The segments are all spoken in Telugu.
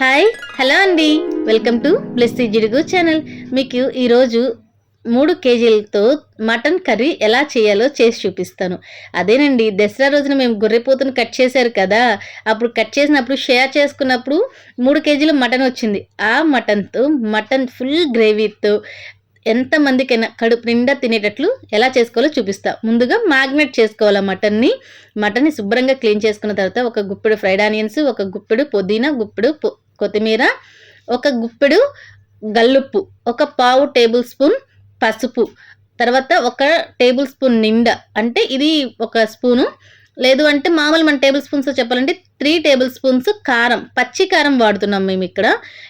హాయ్ హలో అండి. Welcome to Blessy Jidugu channel. మీకు ఈరోజు మూడు కేజీలతో మటన్ కర్రీ ఎలా చేయాలో చేసి చూపిస్తాను. అదేనండి దసరా రోజున మేము గొర్రెపోతును కట్ చేశారు కదా అప్పుడు కట్ చేసినప్పుడు షేర్ చేసుకున్నప్పుడు మూడు కేజీలు మటన్ వచ్చింది. ఆ మటన్తో మటన్ ఫుల్ గ్రేవీతో ఎంతమందికైనా కడుపు నిండా తినేటట్లు ఎలా చేసుకోవాలో చూపిస్తా. ముందుగా మ్యాగ్నెట్ చేసుకోవాలి మటన్ని. మటన్ని శుభ్రంగా క్లీన్ చేసుకున్న తర్వాత ఒక గుప్పెడు ఫ్రైడ్ ఆనియన్స్ ఒక గుప్పెడు పుదీనా గుప్పెడు కొత్తిమీర ఒక గుప్పెడు గల్లుప్పు ఒక పావు టేబుల్ స్పూన్ పసుపు తర్వాత ఒక టేబుల్ స్పూన్ నిండా అంటే ఇది ఒక స్పూను లేదు అంటే మామూలు మన టేబుల్ స్పూన్స్ చెప్పాలంటే త్రీ టేబుల్ స్పూన్స్ కారం పచ్చి కారం వాడుతున్నాం మేము ఇక్కడ.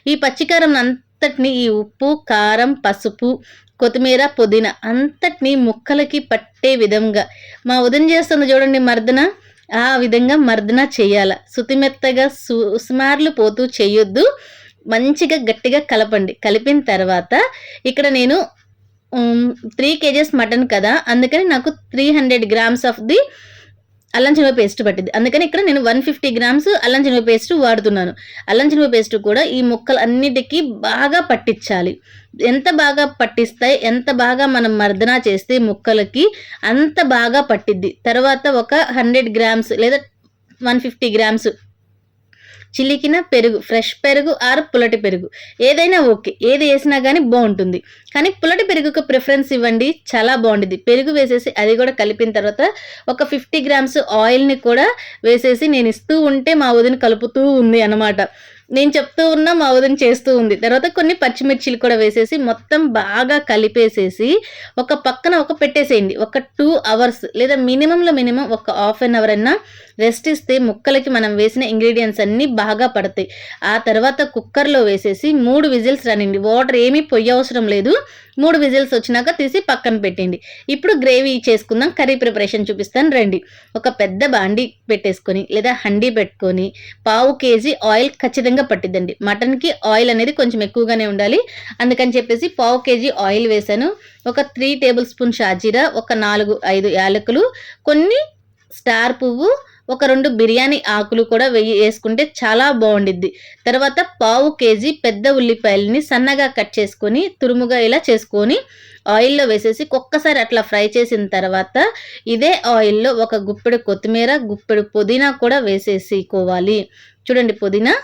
ఈ పచ్చి కారం అంతటిని ఈ ఉప్పు కారం పసుపు కొత్తిమీర పుదీనా అంతటిని ముక్కలకి పట్టే విధంగా. మా ఉదయం చేస్తుంది చూడండి మర్దన ఆ విధంగా మర్దన చేయాల. సుతిమెత్తగా సు సుమార్లు పోతూ చేయొద్దు. మంచిగా గట్టిగా కలపండి. కలిపిన తర్వాత ఇక్కడ నేను త్రీ కేజెస్ మటన్ కదా అందుకని నాకు three hundred grams of the అల్లం చినువ పేస్ట్ పట్టింది అందుకని ఇక్కడ నేను వన్ ఫిఫ్టీ గ్రామ్స్ అల్లం చినువ పేస్ట్ వాడుతున్నాను. అల్లం చినువ పేస్ట్ కూడా ఈ ముక్కలు అన్నిటికీ బాగా పట్టించాలి. ఎంత బాగా పట్టిస్తాయి ఎంత బాగా మనం మర్దన చేస్తే ముక్కలకి అంత బాగా పట్టిద్ది. తర్వాత ఒక హండ్రెడ్ గ్రామ్స్ లేదా వన్ ఫిఫ్టీ గ్రామ్స్ చిలికిన పెరుగు ఫ్రెష్ పెరుగు ఆర్ పుల్లటి పెరుగు. ఏదైనా ఓకే ఏది వేసినా కానీ బాగుంటుంది కానీ పుల్లటి పెరుగుకు ప్రిఫరెన్స్ ఇవ్వండి చాలా బాగుంటుంది పెరుగు వేసేసి అది కూడా కలిపిన తర్వాత ఒక ఫిఫ్టీ గ్రామ్స్ ఆయిల్ని కూడా వేసేసి నేను ఇస్తూ ఉంటే మా వదిన కలుపుతూ ఉంది అనమాట నేను చెప్తూ ఉన్నా మా వదిన చేస్తూ ఉంది. తర్వాత కొన్ని పచ్చిమిర్చిలు కూడా వేసేసి మొత్తం బాగా కలిపేసేసి ఒక పక్కన ఒక పెట్టేసేయండి. ఒక టూ అవర్స్ లేదా మినిమంలో మినిమం ఒక హాఫ్ అన్ అవర్ అయినా రెస్ట్ ఇస్తే ముక్కలకి మనం వేసిన ఇంగ్రీడియంట్స్ అన్నీ బాగా పడతాయి. ఆ తర్వాత కుక్కర్లో వేసేసి మూడు విజిల్స్ రానిండి వాటర్ ఏమీ పొయ్యి అవసరం లేదు. మూడు విజిల్స్ వచ్చినాక తీసి పక్కన పెట్టండి. ఇప్పుడు గ్రేవీ చేసుకుందాం కర్రీ ప్రిపరేషన్ చూపిస్తాను రండి. ఒక పెద్ద బాండి పెట్టేసుకొని లేదా హండీ పెట్టుకొని పావు కేజీ ఆయిల్ ఖచ్చితంగా పట్టిద్దండి. మటన్కి ఆయిల్ అనేది కొంచెం ఎక్కువగానే ఉండాలి. అందుకని చెప్పేసి పావు కేజీ ఆయిల్ వేసాను. ఒక త్రీ టేబుల్ స్పూన్ షాజీరా ఒక నాలుగు ఐదు యాలకులు కొన్ని స్టార్ పువ్వు ఒక రెండు బిర్యానీ ఆకులు కూడా వేయి వేసుకుంటే చాలా బాగుండిద్ది. తర్వాత పావు కేజీ పెద్ద ఉల్లిపాయలని సన్నగా కట్ చేసుకొని తురుముగా ఇలా చేసుకొని ఆయిల్లో వేసేసి ఒక్కసారి అట్లా ఫ్రై చేసిన తర్వాత ఇదే ఆయిల్లో ఒక గుప్పెడు కొత్తిమీర గుప్పెడు పుదీనా కూడా వేసేసుకోవాలి. చూడండి పుదీనా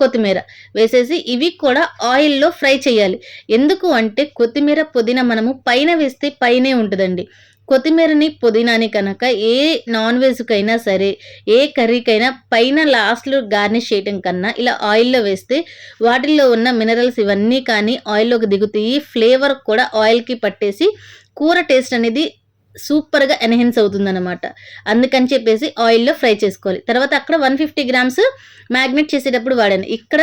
కొత్తిమీర వేసేసి ఇవి కూడా ఆయిల్లో ఫ్రై చేయాలి. ఎందుకు అంటే కొత్తిమీర పుదీనా మనము పైన వేస్తే పైనే ఉంటుందండి. కొత్తిమీరని పుదీనాని కనుక ఏ నాన్ వెజ్కైనా సరే ఏ కర్రీకైనా పైన లాస్ట్లో గార్నిష్ చేయటం కన్నా ఇలా ఆయిల్లో వేస్తే వాటిల్లో ఉన్న మినరల్స్ ఇవన్నీ కానీ ఆయిల్లోకి దిగుతాయి ఫ్లేవర్ కూడా ఆయిల్కి పట్టేసి కూర టేస్ట్ అనేది సూపర్గా ఎన్హెన్స్ అవుతుందన్నమాట. అందుకని చెప్పేసి ఆయిల్లో ఫ్రై చేసుకోవాలి. తర్వాత అక్కడ వన్ ఫిఫ్టీ గ్రామ్స్ మ్యాగ్నెట్ చేసేటప్పుడు వాడాను. ఇక్కడ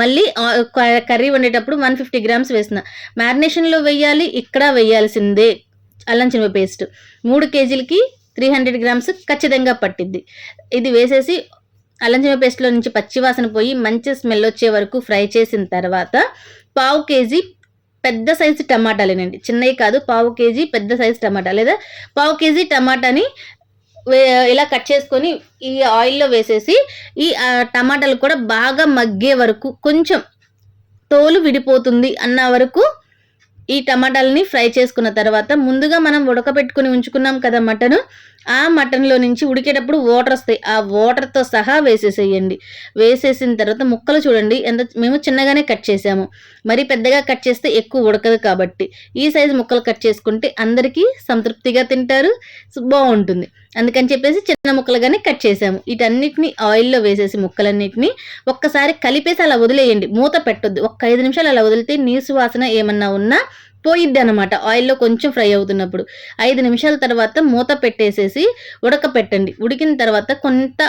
మళ్ళీ కర్రీ వండేటప్పుడు వన్ ఫిఫ్టీ గ్రామ్స్ వేసిన మ్యారినేషన్లో వేయాలి ఇక్కడ వేయాల్సిందే. అల్లం చినుమ పేస్ట్ మూడు కేజీలకి త్రీ హండ్రెడ్ గ్రామ్స్ ఖచ్చితంగా పట్టిద్ది. ఇది వేసేసి అల్లం చినుమ పేస్ట్లో నుంచి పచ్చి వాసన పోయి మంచి స్మెల్ వచ్చే వరకు ఫ్రై చేసిన తర్వాత పావు కేజీ పెద్ద సైజు టమాటాలేనండి. చిన్నవి కాదు పావు కేజీ పెద్ద సైజు టమాటా. లేదా పావు కేజీ టమాటాని వే- ఇలా కట్ చేసుకొని ఈ ఆయిల్లో వేసేసి ఈ టమాటాలు కూడా బాగా మగ్గే వరకు కొంచెం తోలు విడిపోతుంది అన్న వరకు ఈ టమాటాలని ఫ్రై చేసుకున్న తర్వాత ముందుగా మనం ఉడకబెట్టుకుని ఉంచుకున్నాం కదా మటన్ ఆ మటన్లో నుంచి ఉడికేటప్పుడు వాటర్ వస్తాయి. ఆ వాటర్తో సహా వేసేసేయండి. వేసేసిన తర్వాత ముక్కలు చూడండి. ఎంత మేము చిన్నగానే కట్ చేసాము. మరి పెద్దగా కట్ చేస్తే ఎక్కువ ఉడకదు కాబట్టి ఈ సైజు ముక్కలు కట్ చేసుకుంటే అందరికీ సంతృప్తిగా తింటారు. బాగుంటుంది. అందుకని చెప్పేసి చిన్న ముక్కలుగానే కట్ చేసాము. వీటన్నిటిని ఆయిల్లో వేసేసి ముక్కలన్నిటిని ఒక్కసారి కలిపేసి అలా వదిలేయండి. మూత పెట్టొద్దు. ఒక్క ఐదు నిమిషాలు అలా వదిలితే నీసు వాసన ఏమన్నా ఉన్నా పోయిద్ది అనమాట ఆయిల్లో కొంచెం ఫ్రై అవుతున్నప్పుడు. ఐదు నిమిషాల తర్వాత మూత పెట్టేసేసి ఉడకపెట్టండి. ఉడికిన తర్వాత కొంత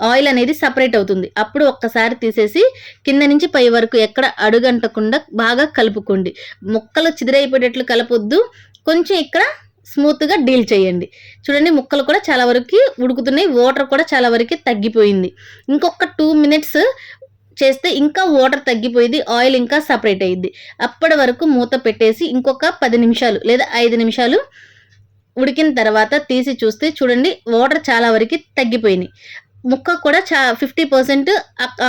ఆయిల్ అనేది సపరేట్ అవుతుంది. అప్పుడు ఒక్కసారి తీసేసి కింద నుంచి పై వరకు ఎక్కడ అడుగంటకుండా బాగా కలుపుకోండి. ముక్కలు చిదిరైపోయేటట్లు కలపొద్దు. కొంచెం ఇక్కడ స్మూత్గా డీల్ చేయండి. చూడండి ముక్కలు కూడా చాలా వరకు ఉడుకుతున్నాయి వాటర్ కూడా చాలా వరకు తగ్గిపోయింది. ఇంకొక టూ మినిట్స్ చేస్తే ఇంకా వాటర్ తగ్గిపోయింది ఆయిల్ ఇంకా సపరేట్ అయ్యింది. అప్పటి వరకు మూత పెట్టేసి ఇంకొక పది నిమిషాలు లేదా ఐదు నిమిషాలు ఉడికిన తర్వాత తీసి చూస్తే చూడండి వాటర్ చాలా వరకు తగ్గిపోయినాయి. ముక్క కూడా చా ఫిఫ్టీ పర్సెంట్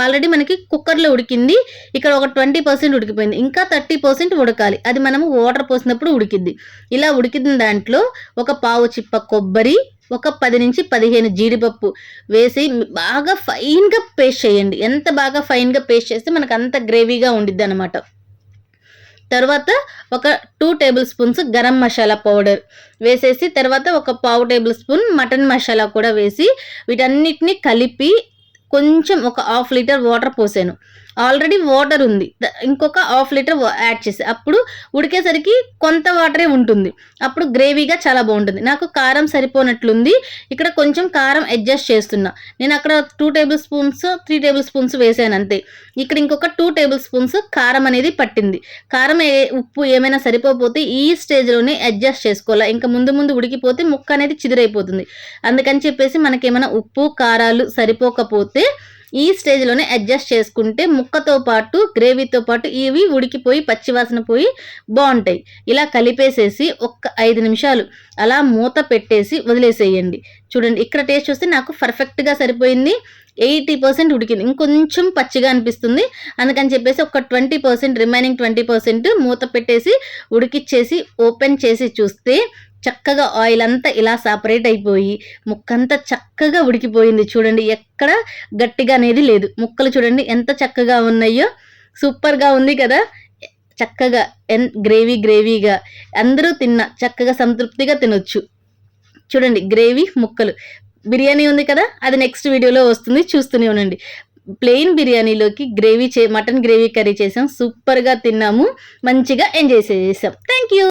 ఆల్రెడీ మనకి కుక్కర్లో ఉడికింది. ఇక్కడ ఒక ట్వంటీ పర్సెంట్ ఉడికిపోయింది. ఇంకా థర్టీ పర్సెంట్ ఉడకాలి. అది మనము వాటర్ పోసినప్పుడు ఉడికిద్ది. ఇలా ఉడికిన దాంట్లో ఒక పావు చిప్ప కొబ్బరి ఒక పది నుంచి పదిహేను జీడిపప్పు వేసి బాగా ఫైన్గా పేస్ట్ చేయండి. ఎంత బాగా ఫైన్గా పేస్ట్ చేస్తే మనకు అంత గ్రేవీగా ఉండిద్ది అనమాట తర్వాత ఒక two tablespoons garam masala powder వేసేసి తర్వాత ఒక పావు టేబుల్ స్పూన్ మటన్ మసాలా కూడా వేసి వీటన్నిటిని కలిపి కొంచెం ఒక హాఫ్ లీటర్ వాటర్ పోసాను. ఆల్రెడీ వాటర్ ఉంది. ఇంకొక హాఫ్ లీటర్ యాడ్ చేసి అప్పుడు ఉడికేసరికి కొంత వాటరే ఉంటుంది. అప్పుడు గ్రేవీగా చాలా బాగుంటుంది. నాకు కారం సరిపోనట్లుంది. ఇక్కడ కొంచెం కారం అడ్జస్ట్ చేస్తున్నా. నేను అక్కడ two tablespoons three tablespoons వేసాను అంతే. ఇక్కడ ఇంకొక టూ టేబుల్ స్పూన్స్ కారం అనేది పట్టింది. కారం ఏ- ఉప్పు ఏమైనా సరిపోతే ఈ స్టేజ్లోనే అడ్జస్ట్ చేసుకోవాలి. ఇంకా ముందు ముందు ఉడికిపోతే ముక్క అనేది చిదిరైపోతుంది. అందుకని చెప్పేసి మనకేమైనా ఉప్పు కారాలు సరిపోకపోతే ఈ స్టేజ్లోనే అడ్జస్ట్ చేసుకుంటే ముక్కతో పాటు గ్రేవీతో పాటు ఇవి ఉడికిపోయి పచ్చివాసన పోయి బాగుంటాయి. ఇలా కలిపేసేసి ఒక్క ఐదు నిమిషాలు అలా మూత పెట్టేసి వదిలేసేయండి. చూడండి ఇక్కడ టేస్ట్ చూస్తే నాకు పర్ఫెక్ట్గా సరిపోయింది. ఎయిటీ పర్సెంట్ ఉడికింది. ఇంకొంచెం పచ్చిగా అనిపిస్తుంది. అందుకని చెప్పేసి ఒక twenty percent remaining twenty percent మూత పెట్టేసి ఉడికిచ్చేసి ఓపెన్ చేసి చూస్తే చక్కగా ఆయిల్ అంతా ఇలా సపరేట్ అయిపోయి ముక్కంతా చక్కగా ఉడికిపోయింది చూడండి. ఎక్కడ గట్టిగా అనేది లేదు. ముక్కలు చూడండి ఎంత చక్కగా ఉన్నాయో. సూపర్గా ఉంది కదా. చక్కగా ఎన్ గ్రేవీ గ్రేవీగా అందరూ తిన్న చక్కగా సంతృప్తిగా తినొచ్చు. చూడండి గ్రేవీ ముక్కలు. బిర్యానీ ఉంది కదా అది నెక్స్ట్ వీడియోలో వస్తుంది. చూస్తూనే ఉండండి. ప్లెయిన్ బిర్యానీలోకి గ్రేవీ చే మటన్ గ్రేవీ కర్రీ చేసాం. సూపర్గా తిన్నాము. మంచిగా ఎంజాయ్ చేసాం. Thank you